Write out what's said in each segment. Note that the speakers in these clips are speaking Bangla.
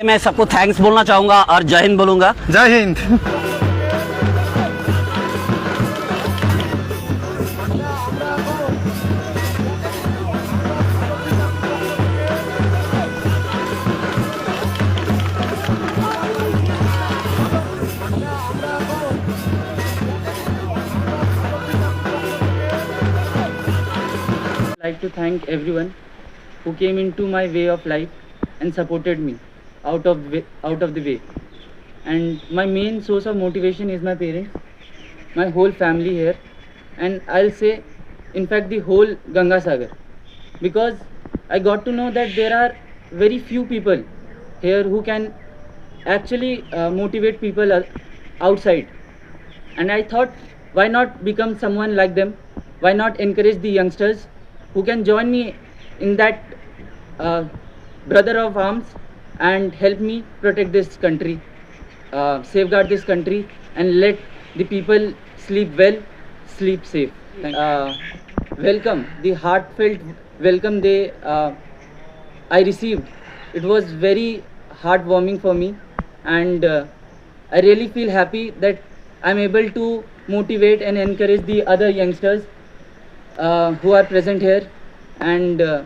मैं सबको थैंक्स बोलना चाहूँगा और जय हिंद बोलूँगा जय Hind like to thank everyone who came into my way of life and supported me out of out of the way. And my main source of motivation is my parents my whole family here. And i'll say in fact the whole ganga sagar. Because i got to know that there are very few people here who can actually uh, motivate people uh, outside. And i thought why not become someone like them? Why not encourage the youngsters who can join me in that uh, brother of arms and help me protect this country uh, safeguard this country and let the people sleep well sleep safe. Thank- uh, welcome. The heartfelt welcome they uh, I received. It was very heartwarming for me, and uh, I really feel happy that I'm able to motivate and encourage the other youngsters uh, who are present here, and uh,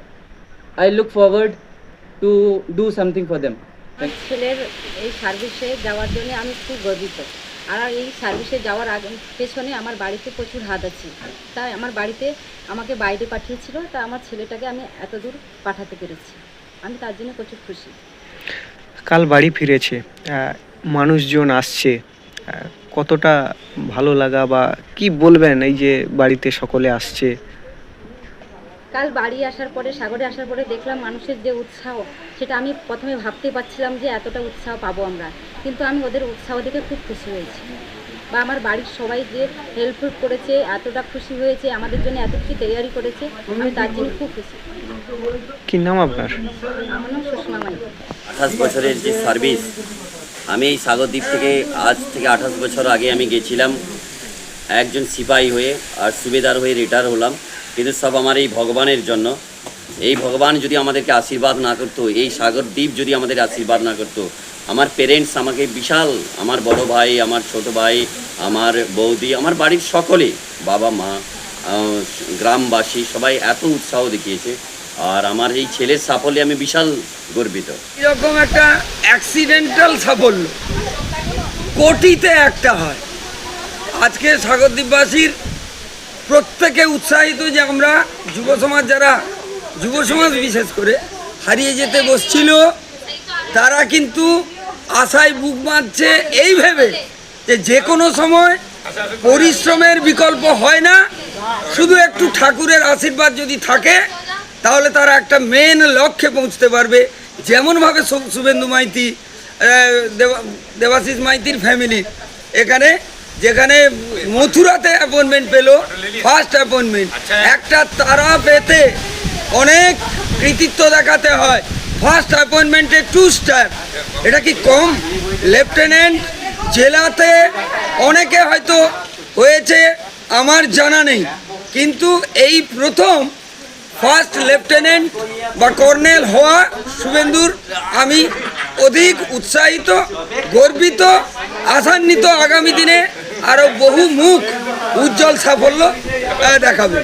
I look forward to do something for them. আমার ছেলের এই সার্ভিসে যাওয়ার জন্য আমি খুব গর্বিত। আর এই সার্ভিসে যাওয়ার আগে পেছনে আমার বাড়িতে প্রচুর হাত আছে। তাই আমার বাড়িতে আমাকে বাইরে পাঠিয়েছিল তা আমার ছেলেটাকে আমি এত দূর পাঠাতে পেরেছি। আমি তার জন্য প্রচুর খুশি। কাল বাড়ি ফিরেছে। মানুষজন আসছে। কতটা ভালো লাগা বা কি বলবেন এই যে বাড়িতে সকলে আসছে? কাল বাড়ি আসার পরে সাগরে আসার পরে দেখলাম মানুষের যে উৎসাহ সেটা আমি প্রথমে ভাবতে পারছিলাম যে এতটা উৎসাহ পাবো আমরা। কিন্তু আমি ওদের উৎসাহ দেখে খুব খুশি হয়েছি। বা আমার বাড়ির সবাই যে হেল্পফুল করেছে এতটা খুশি হয়েছে আমাদের জন্য এত কিছু তৈরি করেছে আমি তার জন্য খুব খুশি। কি নাম আপনার? আমার নাম সুষমা মাইতি আঠাশ বছরের যে সার্ভিস আমি এই সাগরদ্বীপ থেকে আজ থেকে আঠাশ বছর আগে আমি গেছিলাম। একজন সিপাহী হয়ে আর সুবেদার হয়ে রিটায়ার হলাম। কিন্তু সব আমার এই ভগবানের জন্য। এই ভগবান যদি আমাদেরকে আশীর্বাদ না করতো, এই সাগর দ্বীপ যদি আমাদের আশীর্বাদ না করতো, আমার পেরেন্টস আমাকে বিশাল, আমার বড় ভাই, আমার ছোট ভাই, আমার বৌদি, আমার বাড়ির সকলে, বাবা, মা গ্রামবাসী সবাই এত উৎসাহ দেখিয়েছে। আর আমার এই ছেলের সাফল্যে আমি বিশাল গর্বিত। এরকম একটা অ্যাক্সিডেন্টাল সাফল্য। কোটিতে একটা হয়। আজকে সাগরদ্বীপবাসীর প্রত্যেকে উৎসাহিত যে আমরা যুব সমাজ যারা যুব সমাজ বিশেষ করে হারিয়ে যেতে বসছিল, তারা কিন্তু আশায় বুক বাঁধছে এই ভেবে যে যে কোনো সময় পরিশ্রমের বিকল্প হয় না। শুধু একটু ঠাকুরের আশীর্বাদ যদি থাকে, তাহলে তারা একটা মেন লক্ষ্যে পৌঁছতে পারবে। যেমনভাবে শুভেন্দু মাইতি দেবা- দেবাশিস মাইতির ফ্যামিলি এখানে যেখানে মথুরাতে অ্যাপয়েন্টমেন্ট পেল ফার্স্ট অ্যাপয়েন্টমেন্ট একটা তারা পেতে অনেক কৃতিত্ব দেখাতে হয়। ফার্স্ট অ্যাপয়েন্টমেন্টে টু স্টার এটা কি কম? লেফটেন্যান্ট জেলাতে অনেকে হয়তো হয়েছে আমার জানা নেই। কিন্তু এই প্রথম ফার্স্ট লেফটেন্যান্ট বা কর্নেল হওয়া শুভেন্দুর আমি অধিক উৎসাহিত গর্বিত আশান্বিত আগামী দিনে আরও বহু মুখ উজ্জ্বল সাফল্য দেখাবে।